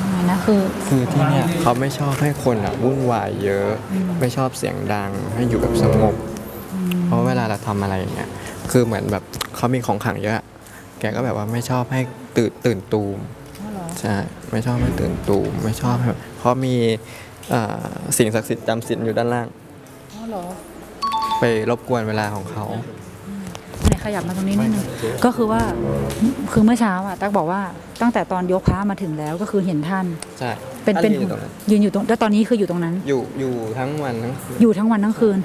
ทำไมนะคือ คือที่เนี่ยเขาไม่ชอบให้คนอะวุ่นวายเยอะ ไม่ชอบเสียงดังให้อยู่แบบสงบ เพราะเวลาเราทำอะไรอย่างเงี้ยคือเหมือนแบบเขามีของขลังเยอะ แกก็แบบว่าไม่ชอบให้ตื่นตื่นตูมอ๋อเหรอใช่ไม่ชอบให้ตื่นตูมไม่ชอบให้เพราะมีเอ่อสิ่งศักดิ์สิทธิ์จำศีลอยู่ด้านล่างอ๋อเหรอไปรบกวนเวลาของเขาไหน ขยับมาตรงนี้นิดนึงก็คือว่าคือเมื่อเช้าอะตั๊กบอกว่าตั้งแต่ตอนยกพระมาถึงแล้วก็คือเห็นท่าน ใช่เป็นท่าเป็นยือยู่ตรงนั้นยืนอยู่ตรงแล้วตอนนี้คืออยู่ตรงนั้น อยู่อยู่ทั้งวันทั้งคืนอยู่ทั้งวันทั้งคืน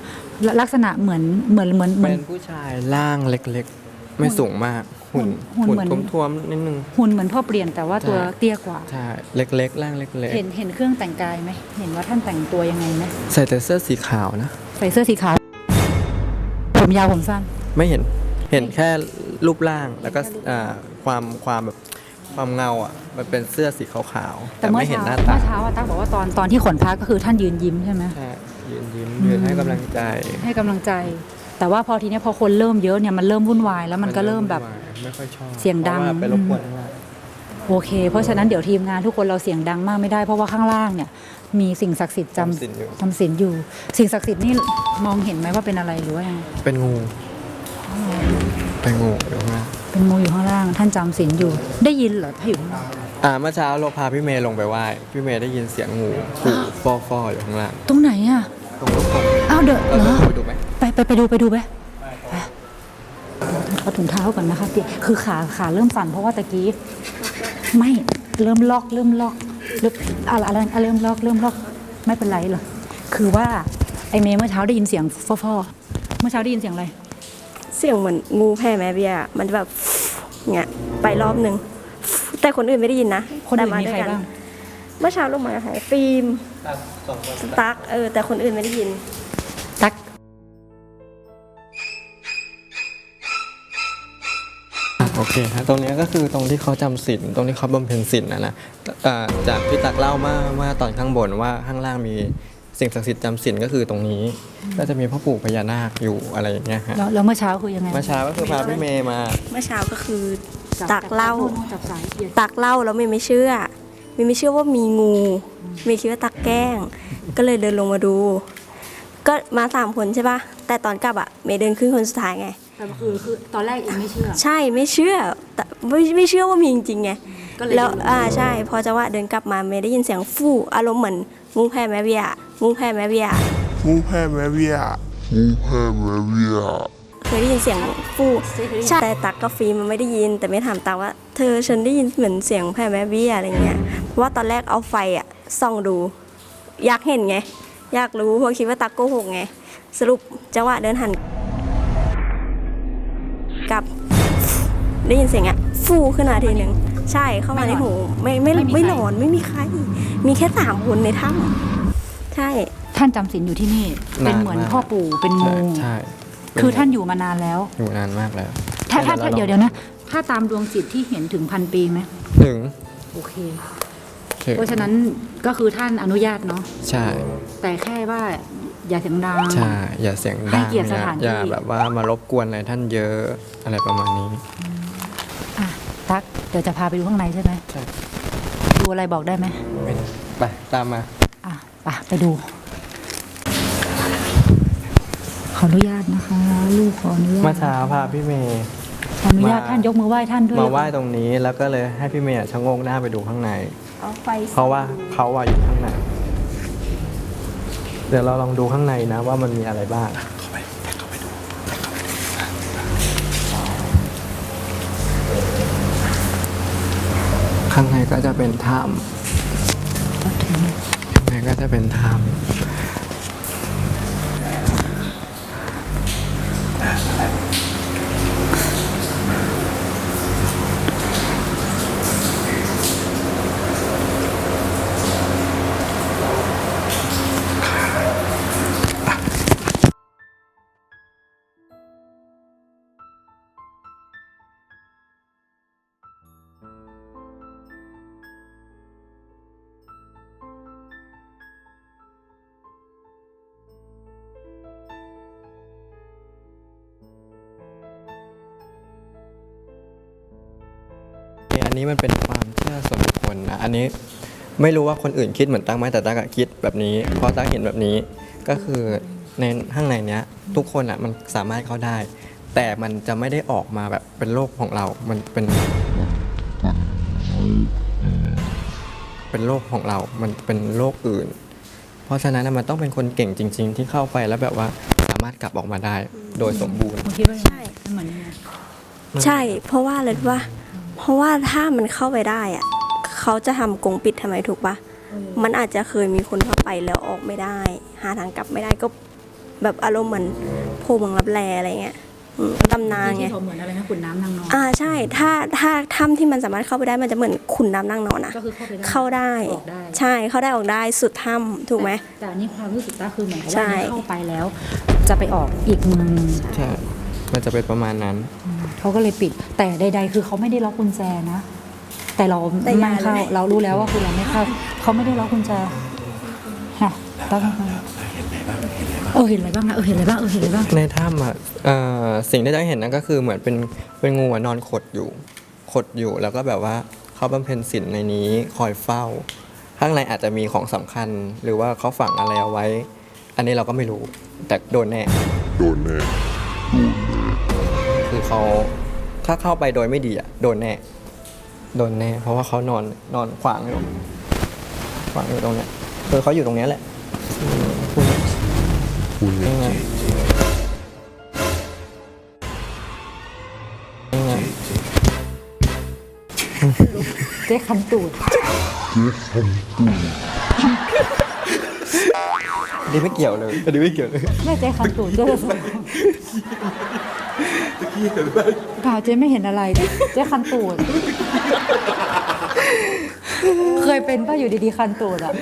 และลักษณะเหมือนเหมือนเหมือนเหมือนเป็นผู้ชายร่างเล็กๆ ไม่สูงมากหุ่นหุ่นหุ่นเหมือนท้วมๆนิดนึงหุ่นเหมือนพ่อเปลี่ยนแต่ว่าตัวใช่เตี้ยกว่าใช่เล็กๆร่างเล็กเห็นเห็นเครื่องแต่งกายไหมเห็นว่าท่านแต่งตัวยังไงไหมๆใส่แต่เสื้อสีขาวนะ ใส่เสื้อสีขาวผมยาวผมสั้น ไม่เห็น เห็นแค่รูปร่างแล้วก็อ่าความความแบบความเงาอะมันเป็นเสื้อสีขาวๆแต่ไม่เห็นหน้าตาเมื่อเช้าอะตั๊กบอกว่าตอนตอนที่ขนพระก็คือท่านยืนยิ้มใช่ไหมใช่ยืนยิ้มยืนให้กำลังใจ ให้กำลังใจ แต่ว่าพอทีเนี้ยพอคนเริ่มเยอะเนี่ยมันเริ่มวุ่นวายแล้วมันก็เริ่มแบบไม่ค่อยชอบเสียงดังพราะว่าไปรบกวนข้างล่างโอเค เพราะฉะนั้นเดี๋ยวทีมงานทุกคนเราเสียงดังมากไม่ได้เพราะว่าข้างล่างเนี่ย มีสิ่งศักดิ์สิทธิ์จจำศีลอยู่ำจำศีลอยู่ สิ่งศักดิ์สิทธิ์นี่มองเห็นไหมว่าเป็นอะไรหรือว่ายังไงเป็นงู เป็นงูอยู่ข้างล่างเป็นงูอยู่ข้างล่าง ท่านจำศีลอยู่ ได้ยินเหรอถ้าอยู่ข้างล่างอ่าเมื่อเช้าเราพาพี่เมย์ลงไปไหว้พี่เมย์ได้ยินเสียงงูขู่ฟอฟอๆอยู่ข้างล่างตรงไหนอะตรงรถไฟอ้าวเดอะเราเหรอไปดูไหมไปไปไปดูไปดูไปไปเอาถุงเท้าก่อนนะคะเตี๋ยคือขาขาเริ่มสั่นเพราะว่าตะกี้ ไม่เริ่มล็อกเริ่มล็อกเริ่มอะไรอะไรอะไรเริ่มล็อกเริ่มล็อกไม่เป็นไรหรอกคือว่าไอเมย์เมื่อเช้าได้ยินเสียงฟอฟอเมื่อเช้าได้ยินเสียงอะไร เสียงเหมือนงูแผ่แม่เบี้ยอะมันจะแบบเงี้ยไปรอบหนึ่งแต่คนอื่นไม่ได้ยินนะคนอื่นแต่มีด้วใครยกับ้างเมื่อเช้าลงมาใครฟิล์มสองคนสตั๊กเออแต่คนอื่นไม่ได้ยินตักโอเคฮะตรงเนี้ยก็คือตรงที่เขาจำศีลตรงที่เขาบำเพ็ญศีลนะนะอ่าจากพี่ตักเล่ามาเมื่อตอนข้างบนว่าข้างล่างมี สิ่งศักดิ์สิทธิ์จำศีลก็คือตรงนี้ ก็จะมีพ่อปู่พญานาคอยู่อะไรอย่างเงี้ยฮะแล้วแล้วเมื่อเช้าคือยังไงเมื่อเช้าก็คือพาพี่เมย์มาเมื่อเช้าก็คือจับตักเหล้าจับจับสายเดี๋ยวตักเหล้าแล้วเมย์ไม่เชื่อเมย์ไม่เชื่อว่ามีงูเมย์คิดว่าตักแกล้ง ก็เลยเดินลงมาดู ก็มาสามคนใช่ปะแต่ตอนกลับอะเมย์เดินขึ้นคนสุดท้ายไง แต่คือคือตอนแรกเองไม่เชื่อ ใช่ไม่เชื่อแต่ไม่ไม่เชื่อว่ามีจริงๆไงก็เลยแล้วเดินลงมาอ่าใช่ พอจังหวะเดินกลับมาเมย์ได้ยินเสียงฟู่อารมณ์เหมือนงูแผ่แม่เบี้ย งูแผ่แม่เบี้ยงูแพ้แม่เบี้ยงูแพ้แม่เบี้ยเคยได้ยินเสียงฟู่ใช่แต่ตักกับฟิล์มมันไม่ได้ยิน แต่ไม่ถามตักว่า เธอฉันได้ยินเหมือนเสียงแผ่แม่เบี้ยอะไรเงี้ยเพราะว่าตอนแรกเอาไฟอะส่องดู อยากเห็นไง อยากรู้เพราะคิดว่าตักโกหกไง สรุปจังหวะเดินหันกลับได้ยินเสียงอะฟู่ขึ้นมาทีหนึ่งใช่เข้ามาในหูไม่ไม่ไม่หลอนไม่มีใคร มีแค่สามคนในถ้ำ ใช่ ท่านจำศีลอยู่ที่นี่ เป็นเหมือนพ่อปู่เป็นงูใช่ใช่คือท่านอยู่มานานแล้ว อยู่นานมากแล้ว ถ้าถ้าถ้าแล้เดี๋ยวเดี๋ยวนะ ถ้าตามดวงจิตที่เห็นถึงพันปีไหมถึงโอเค ถึงเพราะฉะนั้นก็คือท่านอนุญาตเนาะ ใช่แต่แค่ว่าอย่าเสียงดัง ใช่อย่าเสียงให้ดังเกียรติสถานที่ อย่าแบบว่ามารบกวนอะไรท่านเยอะอะไรประมาณนี้ อะตักเดี๋ยวจะพาไปดูข้างในใช่ไหมใช่ ดูอะไรบอกได้ไหมไปตามมา อะไปไปดู ขออนุญาตนะคะ ลูกขออนุญาตเมื่อเช้าพาพี่เมย์ขออนุญาตมาท่านยกมือไหว้ท่านด้วยมาไหว้ตรงนี้แล้วก็เลยให้พี่เมย์ชะโงกหน้าไปดูข้างใน เอาไฟเพราะว่าเขาว่าอยู่ข้างในเดี๋ยวเราลองดูข้างในนะว่ามันมีอะไรบ้างข้างในก็จะเป็นถ้ำข้างใน ก็จะเป็นไทม์ นี้มันเป็นความเชื่อส่วนบุคคลนะอันนี้ไม่รู้ว่าคนอื่นคิดเหมือนตั้งไหมแต่ตั้งอะคิดแบบนี้เพราะตั้งเห็นแบบนี้ ก็คือในข้างในเนี้ยทุกคนอะมันสามารถเข้าได้ แต่มันจะไม่ได้ออกมาแบบเป็นโลกของเรา มันเป็น เป็นโลกของเรา มันเป็นโลกอื่น เพราะฉะนั้นน่ะมันต้องเป็นคนเก่งจริง ๆ ที่เข้าไปแล้วแบบว่าสามารถกลับออกมาได้โดยสมบูรณ์คุณคิดว่ายังไงใช่มันเหมือนยังไง ใช่ เพราะว่าอะไรรู้ปะ เพราะว่าถ้ามันเข้าไปได้อะเขาจะทำกรงปิดทำไมถูกปะมันอาจจะเคยมีคนเข้าไปแล้วออกไม่ได้ หาทางกลับไม่ได้ก็แบบอารมณ์เหมือนโพเมืองรับแลอะไรเงี้ยอืมตำนานไง ที่เขาเหมือนอะไรนะขุนน้ำนางนอนอ่าใช่ ถ้าถ้าถ้ำที่มันสามารถเข้าไปได้มันจะเหมือนขุนน้ำนั่งนอนอะก็คือเข้าไปได้เข้าได้ ออกได้ใช่เข้าได้ออกได้สุดถ้ำถูกไหม แต่อันนี้ความรู้สึกตาคือเหมือนกับใช่ ว่าอันนี้เข้าไปแล้ว จะไปออกอีกเมืองหนึ่งใช่ มันจะเป็นประมาณนั้น เขาก็เลยปิด แต่ใด ๆ คือเขาไม่ได้ล็อกกุญแจนะ แต่เราแต่ไม่อย่าเข้าเลย เรารู้แล้วว่าคือเราไม่เข้าเขาไม่ได้ล็อกกุญแจฮะต้องเออเห็นอะไรบ้างนะเออเห็นอะไรบ้างเออเห็นอะไรบ้าง ในถ้ำอะเอ่อสิ่งที่ได้เห็นนั่นก็คือเหมือนเป็นเป็นงูอะนอนขดอยู่ ขดอยู่แล้วก็แบบว่าเขาบำเพ็ญศีลในนี้คอยเฝ้า ข้างในอาจจะมีของสำคัญ หรือว่าเขาฝังอะไรเอาไว้ อันนี้เราก็ไม่รู้แต่โดนแน่ โดนแน่คือ เขาถ้าเข้าไปโดยไม่ดีอะโดนแน่ โดนแน่ เพราะว่าเขานอนนอนขวางอยู่ขวางอยู่ตรงเนี้ยคือเขาอยู่ตรงเนี้ยแหละอืมพูดคุณเนี่ยยังไงยังไงเจ๊คันตูด อันนี้ไม่เกี่ยวเลย อันนี้ไม่เกี่ยวเลยแม่เจ๊คันตูดเจ๊จะสวยเปล่าเจ๊ไม่เห็นอะไรเนี่ยเจ๊คันตูด เคยเป็นป่ะอยู่ดีๆคันตูดอะ